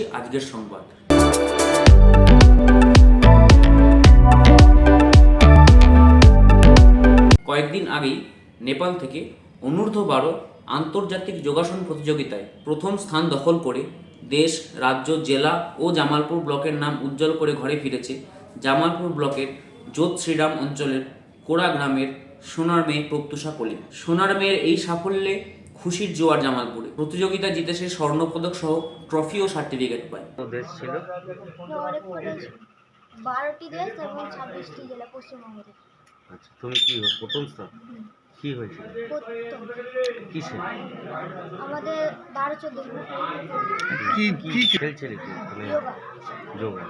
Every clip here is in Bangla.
করছি আজকের সংবাদ। কয়েকদিন আগেই নেপাল থেকে অনূর্ধ্ব বারো আন্তর্জাতিক যোগাসন প্রতিযোগিতায় প্রথম স্থান দখল করে দেশ, রাজ্য, জেলা ও জামালপুর ব্লকের নাম উজ্জ্বল করে ঘরে ফিরেছে জামালপুর ব্লকের যোধ শ্রীরাম অঞ্চলের কোড়া গ্রামের সোনার মেয়ে প্রত্যুষা কলি সোনার মেয়ের এই সাফল্যে খুশির জোয়ার জামালপুরে। প্রতিযোগিতা জিতে সে স্বর্ণপদক সহ ট্রফি ও সার্টিফিকেট পায়। দেশ ছিল? বারোটি দেশ এবং ছাব্বিশটি জেলা পশ্চিমবঙ্গ আচ্ছা তুমি কি প্রথম স্থান? কি হয়েছিল? প্রথম। কিসে আমাদের বারো চোদ্দ কি কি খেলছিলে কি? তুমি যোগা।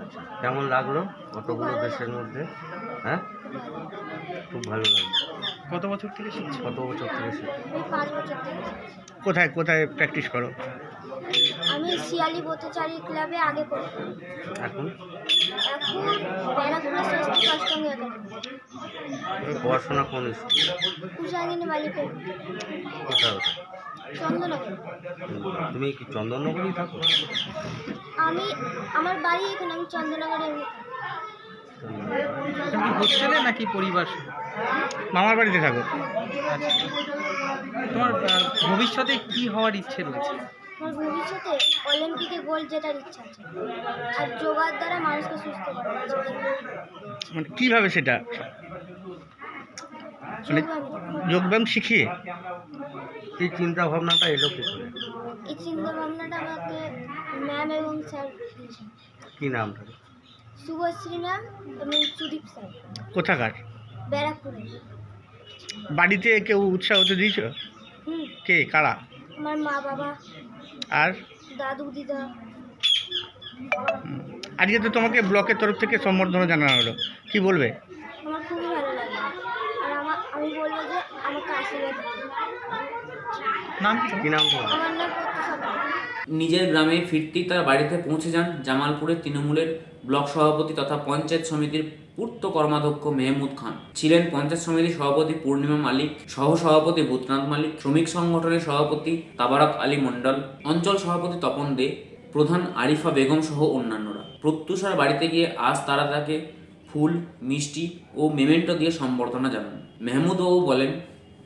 আচ্ছা কেমন লাগল? কতগুলো দেশের মধ্যে হ্যাঁ? খুব ভালো লাগল। কত বছর থেকে শিখছো? কত বছর থেকে শিখছো? পাঁচ বছর থেকে শিখছি। কোথায় কোথায় প্র্যাকটিস করো? আমি শিয়ালি ব্রতচারী ক্লাবে আগে পড়তাম। এখন? এখন ব্যারাকপুর ষষ্ঠী অষ্টমী একাডেমি তুমি পড়াশোনা কোন স্কুলে? কুশাগিনী বালিকা। কোথায় ওটা? চন্দননগর। তুমি কি চন্দননগরেই থাকো? আমি আমার বাড়ি এখানে আমি চন্দননগরে। হোস্টেলে নাকি পরিবার মামার বাড়িতে থাকো। তোমার ভবিষ্যতে কি হওয়ার ইচ্ছে রয়েছে? আমার ভবিষ্যতে অলিম্পিকে গোল্ড জেতার ইচ্ছা আছে। আর যোগার দ্বারা মানুষকে সুস্থ করার ইচ্ছা মানে কীভাবে সেটা? মানে যোগব্যায়াম। শিখিয়ে? এই চিন্তা ভাবনাটা এলো কি করে? এই চিন্তা ভাবনাটা আমাকে ম্যাম এবং স্যার কি নামটা শুভশ্রী ম্যাম এবং সুদীপ স্যার। কোথাকার? ব্যারাকপুরে। বাড়িতে কেউ উৎসাহ তো দিয়েছ? কে কারা? আমার মা বাবা। আর? দাদু দিদা। আজকে তো তোমাকে ব্লকের তরফ থেকে সম্বর্ধনা জানানো হলো। কি বলবে? আমার খুবই ভালো লাগে। আর আমার আমি বলব যে আমাকে আশীর্বাদ নাম কি? নাম আমার নাম নিজের গ্রামে ফিরতেই তার বাড়িতে পৌঁছে যান। জামালপুরের তৃণমূলের ব্লক সভাপতি তথা পঞ্চায়েত সমিতির পূর্ত কর্মাধ্যক্ষ মেহমুদ খান ছিলেন। পঞ্চায়েত সমিতির সভাপতি পূর্ণিমা মালিক সহ সভাপতি ভূতনাথ মালিক, শ্রমিক সংগঠনের সভাপতি তাবারক আলী মণ্ডল, অঞ্চল সভাপতি তপন দে, প্রধান আরিফা বেগম সহ অন্যান্যরা। প্রত্যুষার বাড়িতে গিয়ে আজ তারা তাকে ফুল, মিষ্টি ও মেমেন্টো দিয়ে সম্বর্ধনা জানান। মেহমুদ বাবু বলেন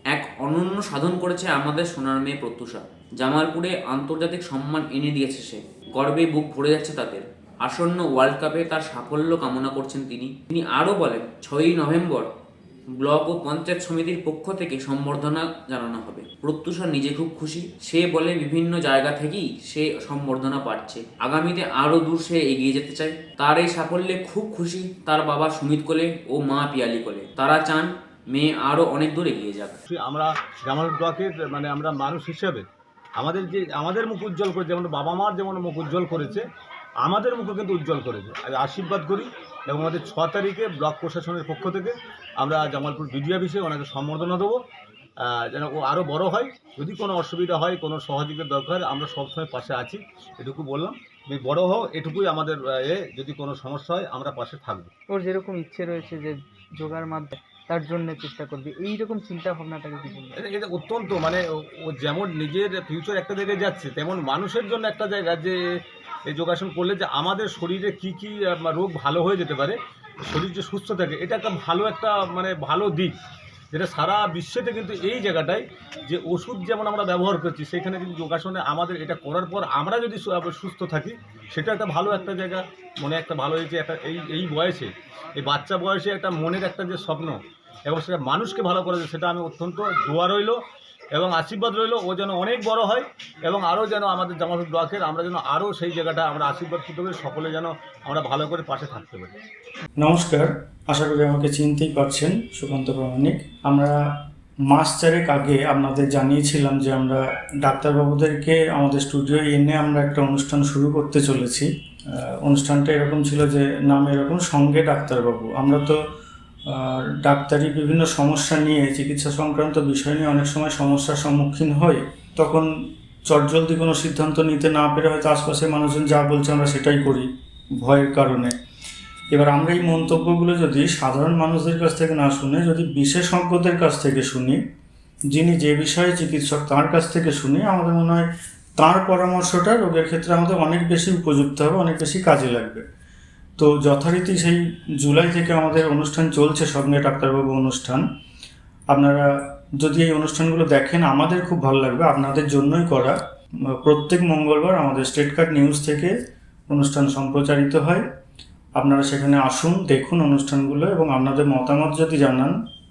এক অনন্য সাধন করেছে আমাদের সোনার মেয়ে প্রত্যুষা। জামালপুরে আন্তর্জাতিক সম্মান এনে দিয়েছে সে। গর্বে বুক ভরে যাচ্ছে তাদের। আসন্ন ওয়ার্ল্ড কাপে তার সাফল্য কামনা করছেন তিনি। তিনি আরও বলেন, ছয়ই নভেম্বর ব্লক ও পঞ্চায়েত সমিতির পক্ষ থেকে সম্বর্ধনা জানানো হবে। প্রত্যুষা নিজে খুব খুশি। সে বলে, বিভিন্ন জায়গা থেকেই সে সম্বর্ধনা পাচ্ছে। আগামীতে আরও দূর সে এগিয়ে যেতে চায়। তার এই সাফল্যে খুব খুশি তার বাবা সুমিত কোলে ও মা পিয়ালি কোলে। তারা চান মেয়ে আরও অনেক দূর এগিয়ে অবশ্যই আমরা জামাল ব্লকের মানে আমরা মানুষ হিসেবে আমাদের যে আমাদের মুখ উজ্জ্বল করেছে যেমন বাবা মার যেমন মুখ উজ্জ্বল করেছে আমাদের মুখও কিন্তু উজ্জ্বল করেছে। আর আশীর্বাদ করি এবং আমাদের ছ তারিখে ব্লক প্রশাসনের পক্ষ থেকে আমরা জামালপুর বিডিও অফিসে ওনাকে সম্বর্ধনা দেবো যেন ও আরও বড় হয়। যদি কোনো অসুবিধা হয় কোনো সহযোগিতার দরকার আমরা সবসময় পাশে আছি এটুকু বললাম। তুমি বড় হও এটুকুই আমাদের এ যদি কোনো সমস্যা হয় আমরা পাশে থাকব। ওর যেরকম ইচ্ছে রয়েছে যে যোগার মাধ্যমে তার জন্য চেষ্টা করবে। এইরকম চিন্তা ভাবনাটাকে কি এটা অত্যন্ত মানে ও- যেমন নিজের ফিউচার একটা জায়গায় যাচ্ছে, তেমন মানুষের জন্য একটা জায়গা যে এই যোগাসন করলে যে আমাদের শরীরে কি কি রোগ ভালো হয়ে যেতে পারে, শরীর যে সুস্থ থাকে, এটা একটা ভালো একটা মানে ভালো দিক। যেটা সারা বিশ্বেতে কিন্তু এই জায়গাটায় যে ওষুধ যেমন আমরা ব্যবহার করছি সেখানে কিন্তু যোগাসনে আমাদের এটা করার পর আমরা যদি সুস্থ থাকি, সেটা একটা ভালো একটা জায়গা, মনে একটা ভালো হয়েছে একটা, এই এই বয়সে। এই বাচ্চা বয়সে একটা মনের একটা যে স্বপ্ন এবং সেটা মানুষকে ভালো করে সেটা আমি অত্যন্ত দোয়া রইল এবং আশীর্বাদ রইল, ও যেন অনেক বড় হয় এবং আরও যেন আমাদের জামালপুর ব্লকের আমরা যেন আরও সেই জায়গাটা আমরা আশীর্বাদ করতে পারি সকলে যেন আমরা ভালো করে পাশে থাকতে পারি। নমস্কার, আশা করি আমাকে চিনতেই পারছেন সুকান্ত প্রামাণিক। আমরা মাস চারেক আগে আপনাদের জানিয়েছিলাম যে আমরা ডাক্তারবাবুদেরকে আমাদের স্টুডিওয়ে এনে আমরা একটা অনুষ্ঠান শুরু করতে চলেছি। অনুষ্ঠানটা এরকম ছিল যে নাম এরকম, সঙ্গে ডাক্তারবাবু। আমরা তো ডাক্তারি বিভিন্ন সমস্যা নিয়ে, চিকিৎসা সংক্রান্ত বিষয় নিয়ে অনেক সময় সমস্যার সম্মুখীন হই। তখন চটজলদি কোনো সিদ্ধান্ত নিতে না পেরে হয়তো আশপাশের মানুষজন যা বলছে আমরা সেটাই করি ভয়ের কারণে। এবার আমরা এই মন্তব্যগুলো যদি সাধারণ মানুষদের কাছ থেকে না শুনে, যদি বিশেষজ্ঞদের কাছ থেকে শুনি, যিনি যে বিষয়ে চিকিৎসক তার কাছ থেকে শুনি, আমাদের মনে হয় তার পরামর্শটা রোগের ক্ষেত্রে আমাদের অনেক বেশি উপযুক্ত হবে, অনেক বেশি কাজে লাগবে। তো যথারীতি সেই জুলাই থেকে আমাদের অনুষ্ঠান চলছে সঙ্গে ডাক্তারবাবু অনুষ্ঠান। আপনারা যদি এই অনুষ্ঠানগুলো দেখেন, আমাদের খুব ভালো লাগবে, আপনাদের জন্যই করা। প্রত্যেক মঙ্গলবার আমাদের স্টেট কার্ড নিউজ থেকে অনুষ্ঠান সম্প্রচারিত হয়। আপনারা সেখানে আসুন, দেখুন অনুষ্ঠানগুলো এবং আপনাদের মতামত যদি জানান